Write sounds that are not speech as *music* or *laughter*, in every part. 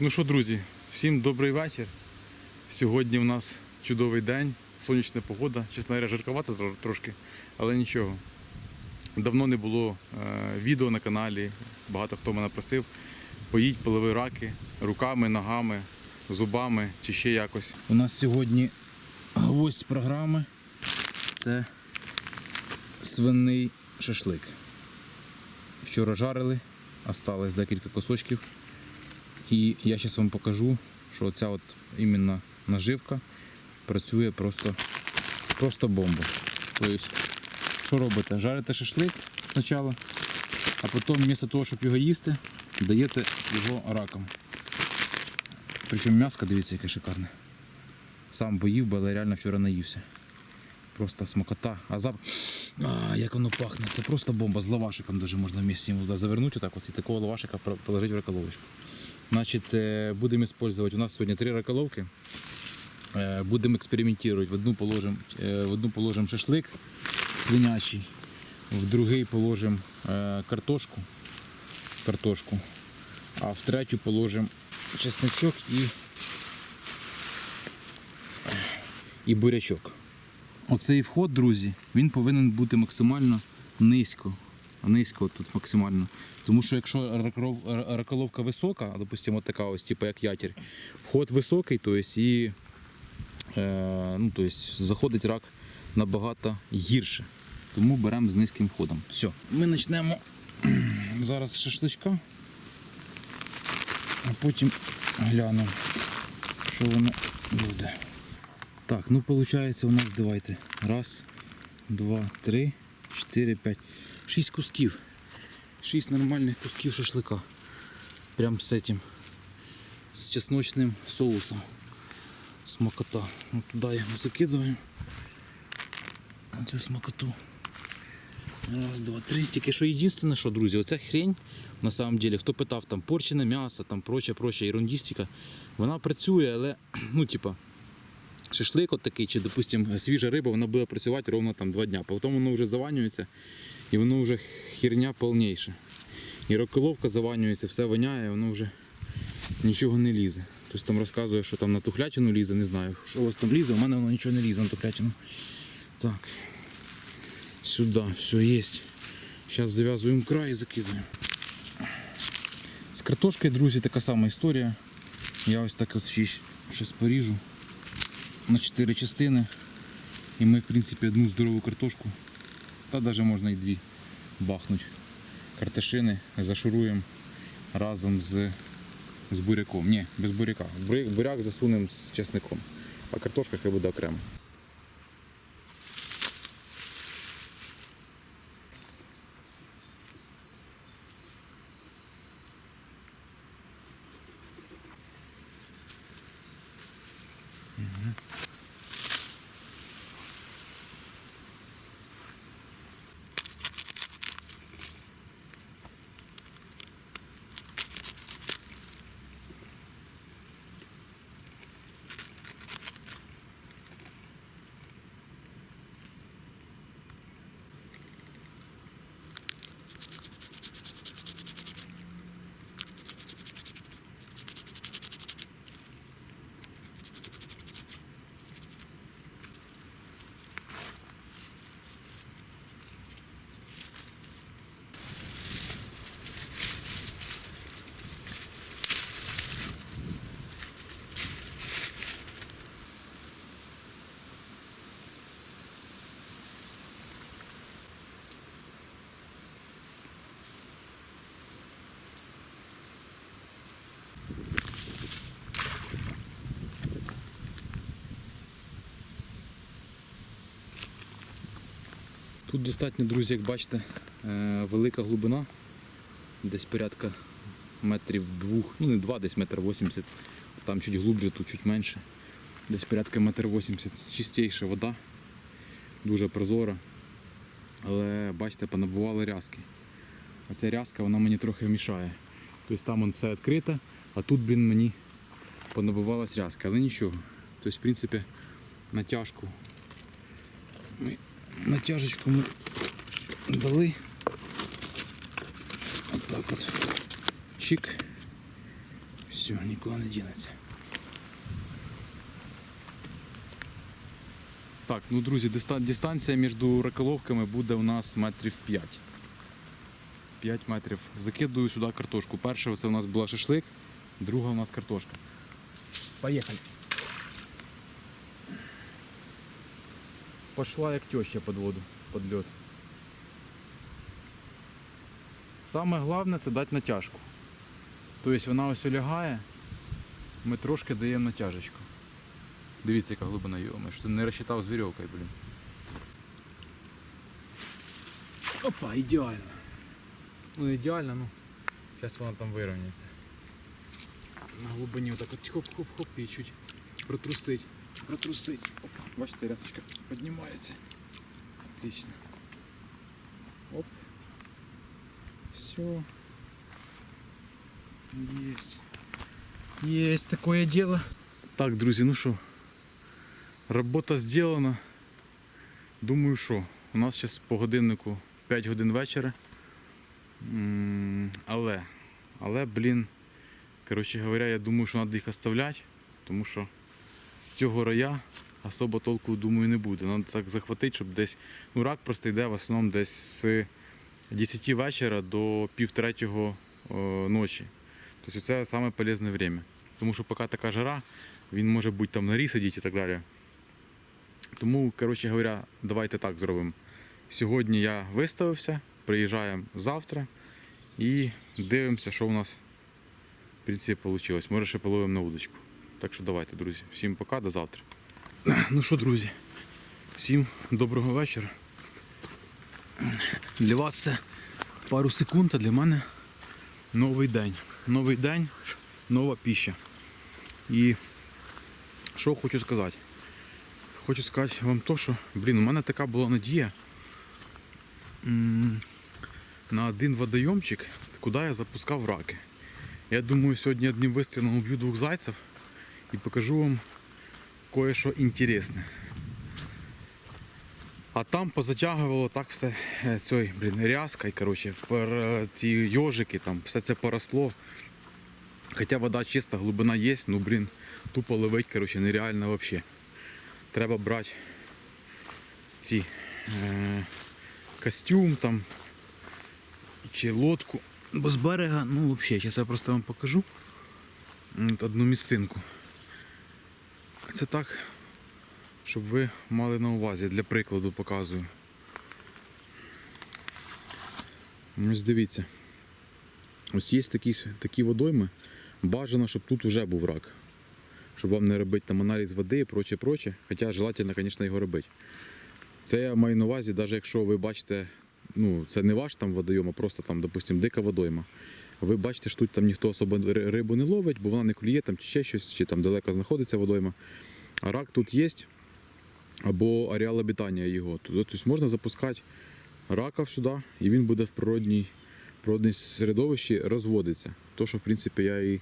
Ну що, друзі, всім добрий вечір. Сьогодні у нас чудовий день, сонячна погода. Чесно говоря, жарковато трошки, але нічого. Давно не було е, відео на каналі. Багато хто мене просив. Поїдь, полови раки руками, ногами, зубами чи ще якось. У нас сьогодні гвоздь програми це свиний шашлик. Вчора жарили, осталось декілька кусочків. І я зараз вам покажу, що ця от іменно наживка працює просто, просто бомба. Тобто, що робите? Жарите шашлик спочатку, а потім вмісто того, щоб його їсти, даєте його раком. Причому м'яско, дивіться, яке шикарне. Сам боїв, би, але реально вчора наївся. Просто смакота. А зап... А, як воно пахне. Це просто бомба з лавашиком даже можна йому туди завернути отак от, і такого лавашика положити в раколовочку. Значить, е, будемо. У нас сьогодні три раколовки. Е, Будемо експериментувати. В одну положимо е, в одну положимо шашлик свинячий, в другий положимо е, картошку, картошку, а в третю положимо чесночок і, і бурячок. Оцей вход, друзі, він повинен бути максимально низько. Низько тут максимально. Тому що якщо раколовка висока, допустимо, така ось, типу як ятір, вход високий, то есть і е, ну, то есть, заходить рак набагато гірше. Тому беремо з низьким входом. Все. Ми почнемо *clears throat* зараз з шашличка, а потім глянемо, що воно буде. Так, ну виходить у нас давайте. Раз, два, три, чотири, п'ять. Шість кусків. Шість нормальних кусків шашлика. Прям з цим. З чесночним соусом. Смакота. Ну, туди його закидуємо. Цю смакоту. Раз, два, три. Тільки що єдине, що, друзі, оця хрень, на самом деле, хто питав там порчене м'ясо, там проче, проче, ерундістика, вона працює, але, *clears throat* ну, типа, шашлик от такий, чи, допустим, свіжа риба, вона буде працювати ровно там два дня. Потім воно вже заванюється і воно вже херня повніша. І роколовка заванюється, все воняє, воно вже нічого не лізе. Хтось там розказує, що там на тухлятину лізе, не знаю, що у вас там лізе, у мене воно нічого не лізе на тухлятину. Так. Сюди, все є. Зараз зав'язуємо край і закидуємо. З картошкою, друзі, така сама історія. Я ось так ще зараз поріжу на 4 частини. І ми, в принципі, одну здорову картошку, та навіть можна і дві бахнуть. Карташини зашуруємо разом з, з буряком. Ні, без буряка. Буряк, засунемо з чесником, а картошка хай буде окремо. Тут достатньо, друзі, як бачите, е, велика глибина, десь порядка метрів двох, ну не два, десь метр вісімдесят. Там чуть глубже, тут чуть менше. Десь порядка метр вісімдесят. Чистіша вода, дуже прозора. Але бачите, понабували рязки. А ця рязка вона мені трохи мішає. Тобто там все відкрите, а тут блін, мені понабувалась рязка. Але нічого. Тобто, в принципі, натяжку ми натяжечку ми дали. Отак от. Чик. все, нікуди не дінеться. Так, ну друзі, дистанція між раколовками буде у нас метрів 5. 5 метрів. Закидую сюди картошку. Перша це у нас була шашлик, друга у нас картошка. Поїхали. Пошла як теща під воду, під льот. Саме головне це дати натяжку. Тобто вона ось лягає, ми трошки даємо натяжечку. Дивіться, яка глибина йома, що не розчитав з вірьовкою, блін. Опа, ідеально. Ну ідеально, ну. Зараз вона там вирівняється. На глибині отак от хоп-хоп-хоп і чуть протрусить. Протрусить. Опа, бачите, рясочка піднімається. Отлично. Оп. Все. Есть. Есть такое дело. Так, друзі, ну що, робота зроблена. Думаю, що у нас зараз по годиннику 5 годин вечора. Але, але, блін, коротше говоря, я думаю, що треба їх оставляти, тому що з цього рая особо толку, думаю, не буде. Треба так захватити, щоб десь. Ну, рак просто йде в основному десь з 10 вечора до пів третього е, ночі. Тобто це саме полезне время. Тому що поки така жара, він може бути там на рі сидіти і так далі. Тому, коротше говоря, давайте так зробимо. Сьогодні я виставився, приїжджаємо завтра і дивимося, що у нас в принципі вийшло. Може ще половимо на удочку. Так що давайте, друзі. Всім пока, до завтра. *clears throat* Ну що, друзі, всім доброго вечора. Для вас це пару секунд, а для мене новий день. Новий день, нова піща. І що хочу сказати? Хочу сказати вам то, що, блін, у мене така була надія на один водойомчик, куди я запускав раки. Я думаю, сьогодні одним вистрілом уб'ю двох зайців і покажу вам кое-що інтересне. А там позатягувало так все е, цією, блін, рязкою, коротше, е, ці йожики, там, все це поросло. Хоча вода чиста, глибина є, ну блін, тупо ловить, коротше, нереально взагалі. Треба брати ці е, костюм там чи лодку. Бо з берега, ну взагалі, зараз я просто вам покажу одну місцинку. Це так, щоб ви мали на увазі, для прикладу показую. Ось дивіться. Ось є такі, такі водойми. Бажано, щоб тут вже був рак. Щоб вам не робити там аналіз води і проче, проче. Хоча желательно, звісно, його робити. Це я маю на увазі, навіть якщо ви бачите, ну, це не ваш там водойом, а просто там, допустимо, дика водойма. Ви бачите, що тут там ніхто особо рибу не ловить, бо вона не клює там, чи ще щось, чи там далеко знаходиться водойма. А рак тут є, або ареал обітання його. Тобто можна запускати рака сюди, і він буде в природній, природній середовищі розводитися. То, що в принципі я і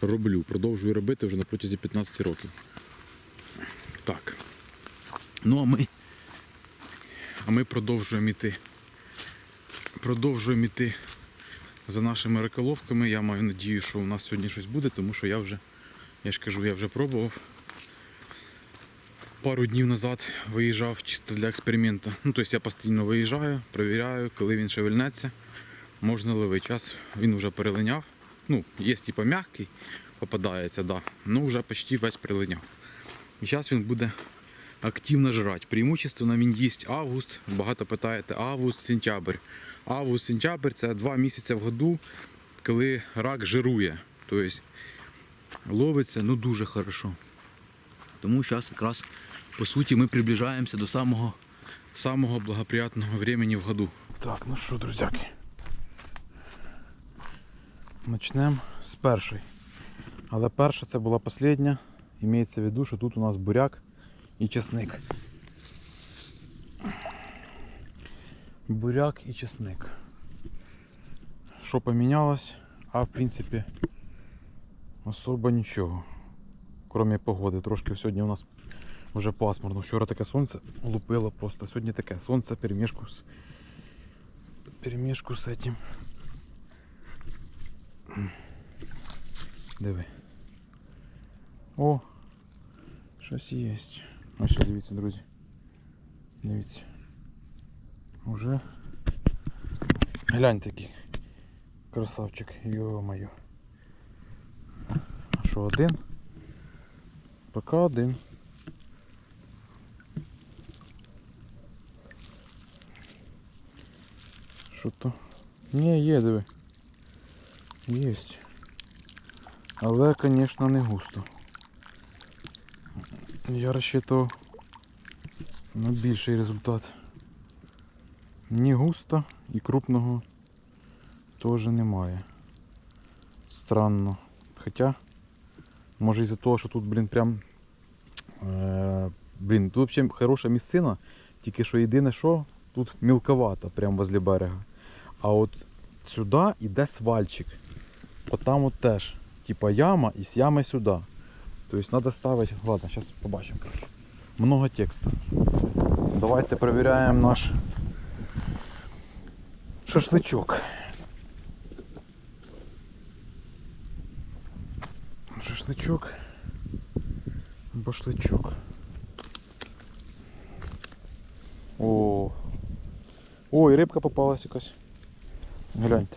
роблю. Продовжую робити вже на протязі 15 років. Так. Ну а ми, а ми продовжуємо йти. Продовжуємо йти за нашими раколовками. Я маю надію, що у нас сьогодні щось буде, тому що я вже, я ж кажу, я вже пробував. Пару днів назад виїжджав чисто для експерименту. Ну, тобто я постійно виїжджаю, перевіряю, коли він шевельнеться, можна ловити. Час він вже перелиняв. Ну, є типа м'який, попадається, да. ну вже почти весь перелиняв. І зараз він буде активно жрати. Преимущественно він їсть август. Багато питаєте, август, сентябрь. Август, сентябрь це два місяці в году, коли рак жирує. Тобто ловиться ну дуже хорошо. Тому зараз якраз по суті ми приближаємося до самого, самого благоприятного времени в году. Так, ну що, друзяки. Почнемо з першої. Але перша це була остання. Імеється в виду, що тут у нас буряк і чесник. Буряк і чесник. Що помінялось? А в принципі особо нічого. Кроме погоди. Трошки сьогодні у нас вже пасмурно. Вчора таке сонце лупило просто. Сьогодні таке сонце перемішку з перемішку з этим. Диви. О, щось є. Ось дивіться, друзі. Дивіться. Уже. Гляньте який. Красавчик, йо-моє. А що, один? Поки один. Що то? Ні, є, диви. Єсть. Але, звісно, не густо. Я розчитував на більший результат. Ні густо і крупного теж немає. Странно. Хоча, може із-за того, що тут, блін, прям. Е, блін, тут взагалі хороша місцина, тільки що єдине що, тут мілковато, прямо возле берега. А от сюди йде свальчик. От там от теж. Типа яма і з ями сюди. Тобто треба ставити. Ладно, зараз побачимо. Много текста. Давайте перевіряємо наш шашличок. Шашличок. Башличок. О. Ой, рибка попалась якась. Гляньте.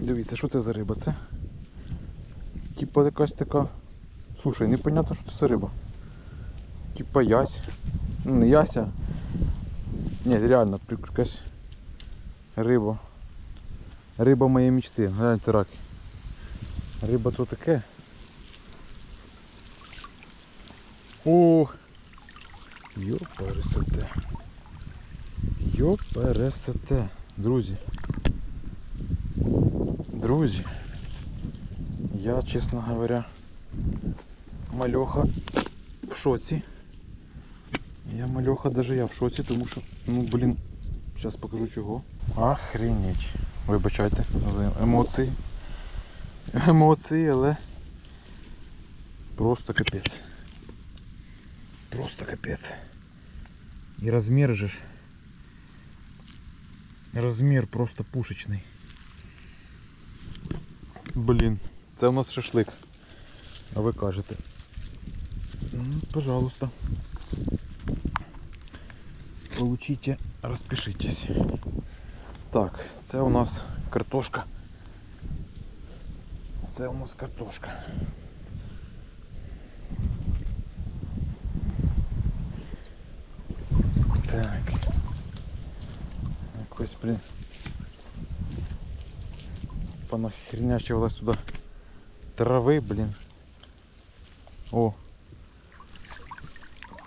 Дивіться, що це за риба? Це? Типа якась така. Слушай, непонятно, що це риба. Типа ясь. Ну, не яся. Ні, реально, якась риба. Риба моєї мечти. Гляньте раки. Риба то таке. О! Йопересете. Йопересете. Друзі. Друзі. Я, чесно говоря, мальоха в шоці. Я мальоха даже я в шоці, тому що, ну блін, зараз покажу чого. Охренеть. Вибачайте емоції. Емоції, але просто капець. Просто капець. І розмір же ж. Розмір просто пушечний. Блін, це у нас шашлик. А ви кажете. Ну, пожалуйста. Получите, розпишитесь. Так, це у нас картошка. Це у нас картошка. Так. Якось, блін. Понахренячивалась сюди трави, блін. О.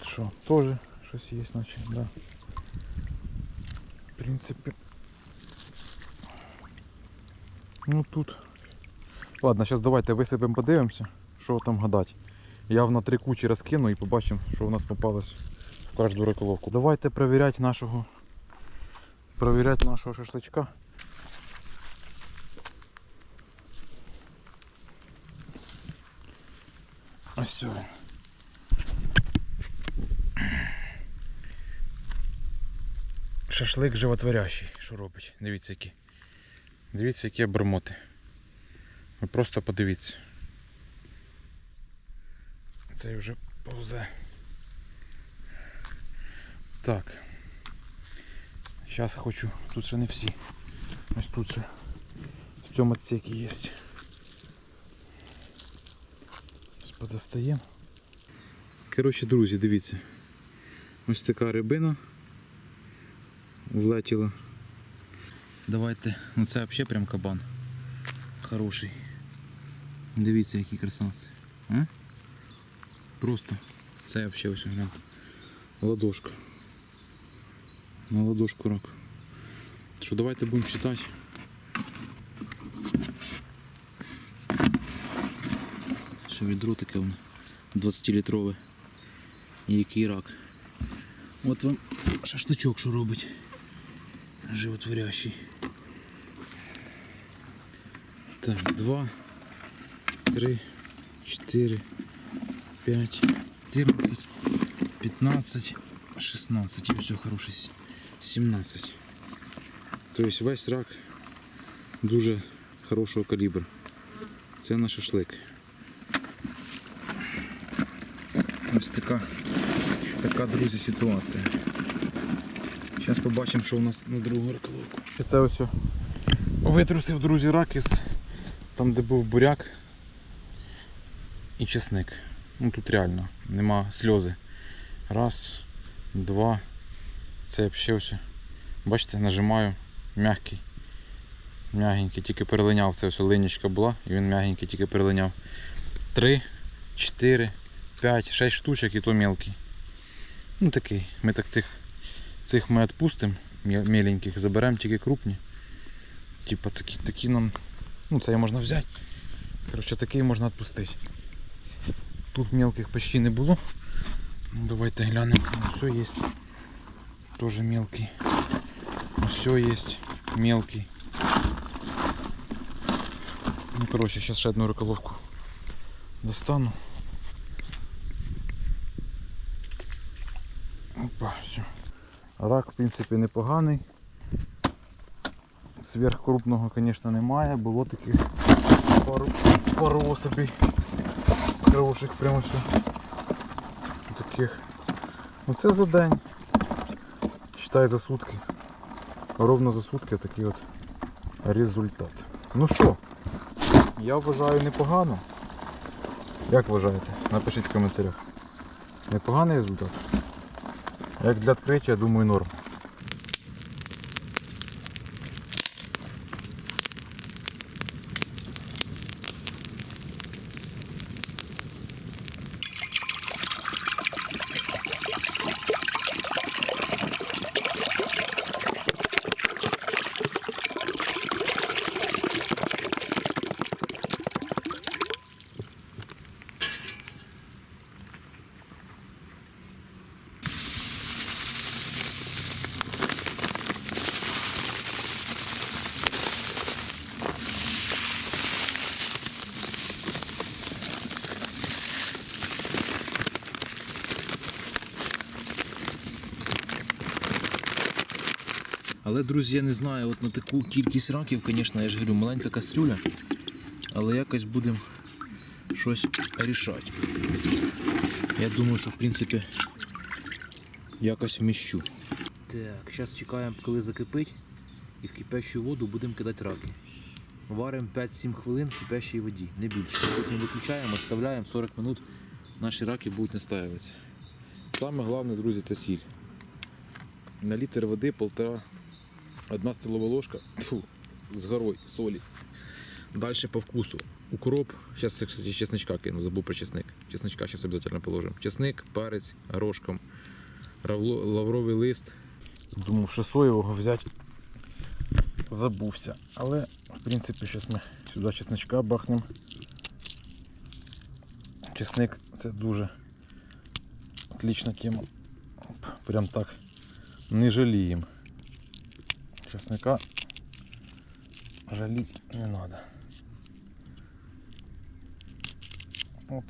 Що, теж щось є, значить, да. В принципі. Ну тут. Ладно, зараз давайте висипемо, подивимося, що там гадати. Я на три кучі розкину і побачимо, що у нас попалось в кожну роколовку. Давайте перевіряти нашого. Провіряти нашого шашличка. Ось цього. Шашлик животворящий, що робить. Дивіться які. Дивіться, які обермоти. Ви просто подивіться. Цей вже повзе. Так. Зараз хочу. Тут ще не всі. Ось тут ще в цьому отсекі є. Подостаємо. Коротше, друзі, дивіться. Ось така рибина влетіла. Давайте, ну це взагалі прям кабан. Хороший. Дивіться, який красавці. А? Просто. Це взагалі ось гляньте. Ладошка. На ладошку рак. Що, давайте будемо читати. Все відро таке воно 20-літрове. І який рак. От вам шашличок, що робить. Животворящий. Так, два, три, чотири, п'ять, 14, 15, 16. І все хороше. с- 17. Тобто весь рак дуже хорошого калібру. Це на шашлик. Ось така, така, друзі, ситуація. Зараз побачимо, що у нас на другу раколовку. Це ось витрусив, друзі, рак із там, де був буряк і чесник. Ну тут реально нема сльози. Раз, два. Це взагалі ось. Бачите, нажимаю, м'який. М'ягенький, тільки перелиняв. Це ось линічка була, і він м'ягенький, тільки перелиняв. Три, чотири, п'ять, шість штучок і то мелкий. Ну такий. Ми так цих, цих ми відпустимо, міленьких, заберемо тільки крупні. Типа такі, такі нам. Ну це можна взяти. Коротше, такий можна відпустити. Тут мелких почти не було. Ну, Давайте глянемо. Все є. Тоже мелкий. Все є. Мелкий. Ну, коротше, зараз ще одну руколовку достану. Все. Рак, в принципі, непоганий. Сверхкрупного, звісно, немає. Було таких пару, пару особей хороших прямо все. Таких. Ну це за день. Считай за сутки. Ровно за сутки такий от результат. Ну що, я вважаю непогано. Як вважаєте? Напишіть в коментарях. Непоганий результат. Як для відкриття, думаю, норм. Але, друзі, я не знаю, от на таку кількість раків, звісно, я ж говорю, маленька кастрюля, але якось будемо щось рішати. Я думаю, що в принципі якось вміщу. Так, зараз чекаємо, коли закипить, і в кипящу воду будемо кидати раки. Варимо 5-7 хвилин в кипящій воді, не більше. Потім виключаємо, оставляємо 40 минут, наші раки будуть настаюватися. Саме головне, друзі, це сіль. На літр води полтора, одна столова ложка тьфу, з горой солі. Далі по вкусу. Укроп. Зараз, кстати, чесничка кину, забув про чесник. Чесничка зараз обов'язково положимо. Чесник, перець, горошком, лавровий лист. Думав, що соєвого взяти. Забувся. Але, в принципі, зараз ми сюди чесничка бахнемо. Чесник це дуже отлична тема. Прям так не жаліємо. Чесника жаліти не треба. Оп.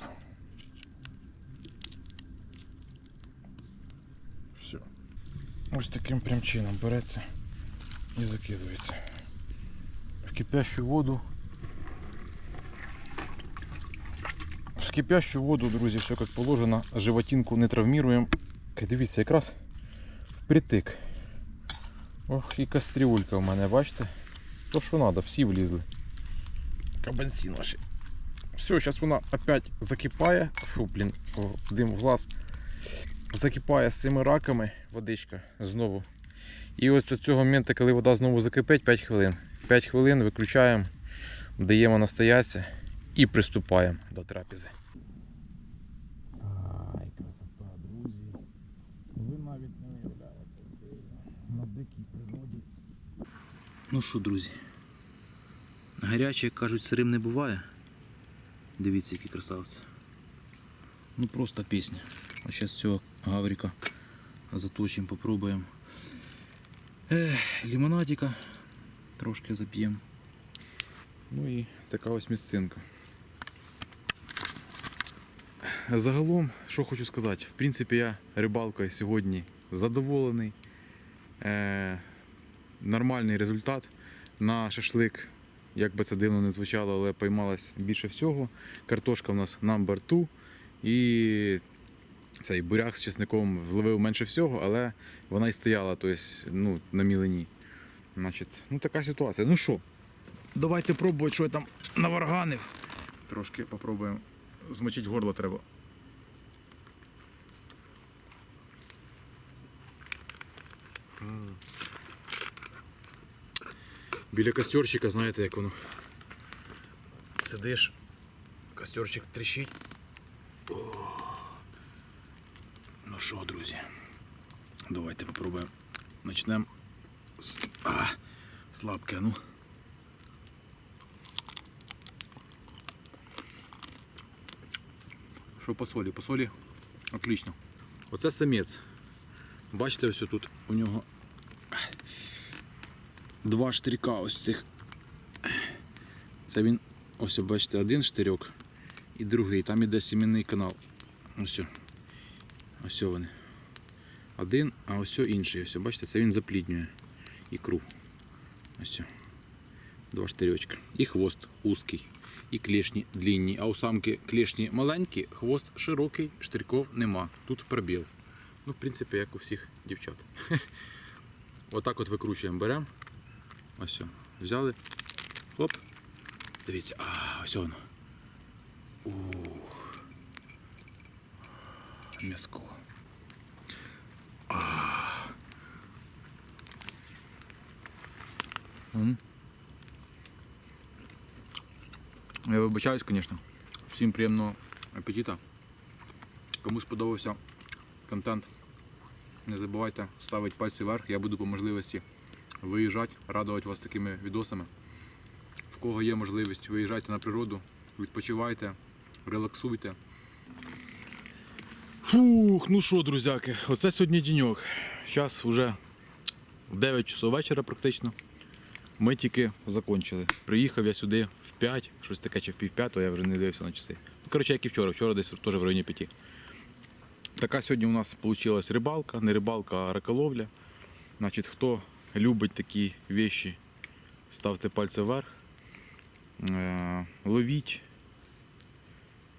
Все. Ось таким прям чином береться і закидується. В кипящу воду. В кипящу воду, друзі, все як положено. Животинку не. Ка, Дивіться, якраз впритик. Ох, і кастрюлька в мене, бачите? То що треба, всі влізли. Кабанці наші. Все, зараз вона опять закипає. Фу, блін, о, дим в глаз. Закипає з цими раками водичка знову. І ось до цього моменту, коли вода знову закипить, 5 хвилин. 5 хвилин виключаємо, даємо настоятися і приступаємо до трапези. Ай, красота, друзі. Ви навіть не уявляєте. На дикій природі. Ну що, друзі, гаряче, як кажуть, сирим не буває. Дивіться, який красавець. Ну просто пісня. А зараз цього гаврика заточимо, попробуємо. Ех, трошки зап'ємо. Ну і така ось місцинка. Загалом, що хочу сказати, в принципі, я рибалкою сьогодні задоволений. Е, нормальний результат на шашлик. Як би це дивно не звучало, але поймалось більше всього. Картошка у нас number 2 і цей буряк з чесником вловив менше всього, але вона і стояла тобто, ну, на мілині. Значить, ну така ситуація. Ну що, давайте пробувати, що я там наварганив. Трошки попробуємо. Змочити горло треба. Біля костерчика, знаєте, як воно. Сидиш, костерчик тріщить. Ну що, друзі, давайте попробуємо. Начнемо з а, слабке, ну. Що по солі? По солі отлично. Оце самець. Бачите, ось тут у нього два штирка ось цих. Це він, ось бачите, один штирьок і другий. Там іде сімейний канал. Ось. Ось вони. Один, а ось інший. Ось, бачите, це він запліднює ікру. Ось. Два штирьочка. І хвост узкий. І клешні длінні. А у самки клешні маленькі, хвост широкий, штирьков нема. Тут пробіл. Ну, в принципі, як у всіх дівчат. *laughs* Отак от викручуємо, беремо. Ось. Взяли. Хоп. Дивіться, а, ось воно. Ух. М'язко. Я вибачаюсь, звісно. Всім приємного апетита. Кому сподобався контент, не забувайте ставити пальці вверх. Я буду по можливості виїжджати, радувати вас такими відосами. В кого є можливість, виїжджайте на природу, відпочивайте, релаксуйте. Фух, ну що, друзяки, оце сьогодні діньок. Зараз вже 9 часов вечора практично. Ми тільки закончили. Приїхав я сюди в 5, щось таке чи в пів п'ятого, я вже не дивився на часи. Ну, коротше, як і вчора, вчора десь теж в районі 5. Така сьогодні у нас вийшла рибалка, не рибалка, а раколовля. Значить, хто любить такі віші, ставте пальці вверх, Е, ловіть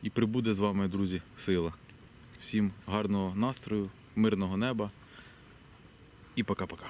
і прибуде з вами, друзі, сила. Всім гарного настрою, мирного неба і пока-пока.